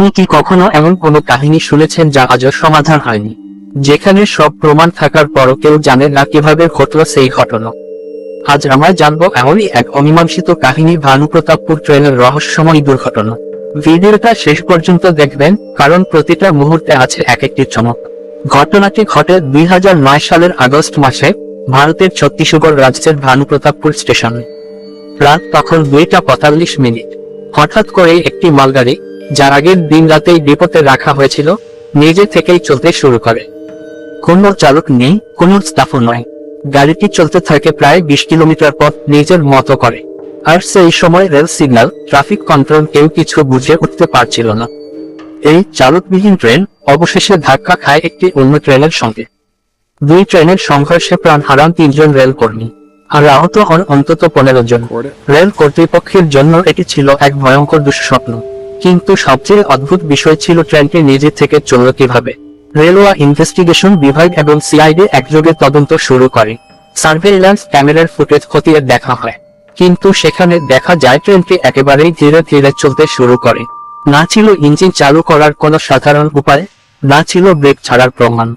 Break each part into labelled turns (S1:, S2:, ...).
S1: আপনি কি কখনো এমন কোনো কাহিনী শুনেছেন যা আজও সমাধান হয়নি? যেখানে সব প্রমাণ থাকার পরও কেউ জানে না কীভাবে ঘটল সেই ঘটনা। আজ আমরা জানব এমনই এক অমীমাংসিত কাহিনী ভানুপ্রতাপপুর ট্রেনের রহস্যময় দুর্ঘটনা। ভিডিওটা শেষ পর্যন্ত দেখবেন, কারণ প্রতিটা মুহূর্তে আছে এক একটি চমক। ঘটনাটি ঘটে দুই হাজার নয় সালের আগস্ট মাসে ভারতের ছত্তিশগড় রাজ্যের ভানুপ্রতাপপুর স্টেশনে। রাত তখন দুইটা পঁয়তাল্লিশ মিনিট। হঠাৎ করে একটি মালগাড়ি যার আগের দিন রাতেই ডিপোতে রাখা হয়েছিল নিজে থেকেই চলতে শুরু করে। কোনো চালক নেই কোনো স্টাফও নয়। গাড়িটি চলতে থাকে প্রায় বিশ কিলোমিটার পথ নিজের মতো করে। আর সেই সময় রেল সিগন্যাল ট্রাফিক কন্ট্রোল কেউ কিছু বুঝে উঠতে পারছিল না। এই চালকবিহীন ট্রেন অবশেষে ধাক্কা খায় একটি অন্য ট্রেনের সঙ্গে। দুই ট্রেনের সংঘর্ষে প্রাণ হারান তিনজন রেল কর্মী। আর আহত হন অন্তত পনেরো জন। রেল কর্তৃপক্ষের জন্য এটি ছিল এক ভয়ঙ্কর দুঃস্বপ্ন। কিন্তু সবচেয়ে অদ্ভুত বিষয় ছিল ট্রেনটি নিজে থেকে চলল কীভাবে। রেলওয়ে ইনভেস্টিগেশন বিভাগ এবং সিআইডি একযোগে তদন্ত শুরু করে। সার্ভেইল্যান্স ক্যামেরার ফুটেজ খতিয়ে দেখা হয়। কিন্তু সেখানে দেখা যায় ট্রেনটি একেবারেই ধীরে ধীরে চলতে শুরু করে। না ছিল ইঞ্জিন চালু করার কোনো সাধারণ উপায়, না ছিল ব্রেক ছাড়ার প্রমাণ।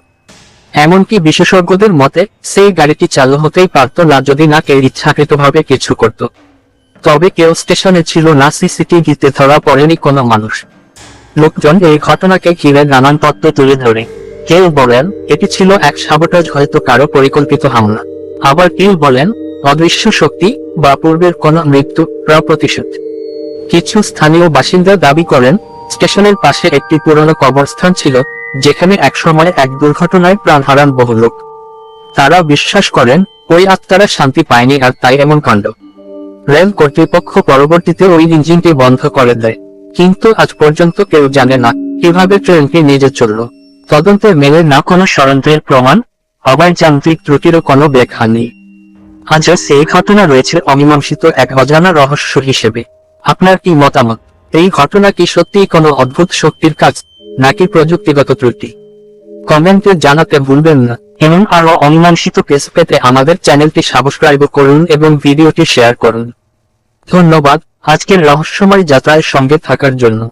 S1: এমনকি বিশেষজ্ঞদের মতে, সেই গাড়িটি চালু হতেই পারত না যদি না কেউ ইচ্ছাকৃতভাবে কিছু করত। তবে কেউ স্টেশনে ছিল না, সিসিটিভিতে ধরা পড়েনি কোনো মানুষ। লোকজন এই ঘটনাকে ঘিরে নানান তত্ত্ব তুলে ধরে। কেউ বলেন, এটি ছিল এক সাবটাজ হয়তো কারও পরিকল্পিত হামলা। আবার কেউ বলেন, অদৃশ্য শক্তি বা পূর্বের কোনো মৃত্যু প্রতিশোধ। কিছু স্থানীয় বাসিন্দা দাবি করেন, স্টেশনের পাশে একটি পুরনো কবরস্থান ছিল, যেখানে একসময় এক দুর্ঘটনায় প্রাণ হারান বহু লোক। তারা বিশ্বাস করেন, ওই আত্মারা শান্তি পায়নি আর তাই এমন কাণ্ড। রেল কর্তৃপক্ষ পরবর্তীতে ওই ইঞ্জিনটি বন্ধ করে দেয়। কিন্তু আজ পর্যন্ত কেউ জানে না কীভাবে ট্রেনটি নিজে চলল। তদন্তে মেলে না কোনো ষড়যন্ত্রের প্রমাণ, আবার যান্ত্রিক ত্রুটিরও কোনো ব্যাখ্যা নেই। আজও সেই ঘটনা রয়েছে অমীমাংসিত এক অজানা রহস্য হিসেবে। আপনার কি মতামত? এই ঘটনা কি সত্যিই কোনো অদ্ভুত শক্তির কাজ, নাকি প্রযুক্তিগত ত্রুটি? কমেন্টে জানাতে ভুলবেন না। এমন আরও অমীমাংসিত কেস পেতে আমাদের চ্যানেলটি সাবস্ক্রাইব করুন এবং ভিডিওটি শেয়ার করুন। ধন্যবাদ। আজকের রহস্যময় যাত্রায় সঙ্গে থাকার জন্য।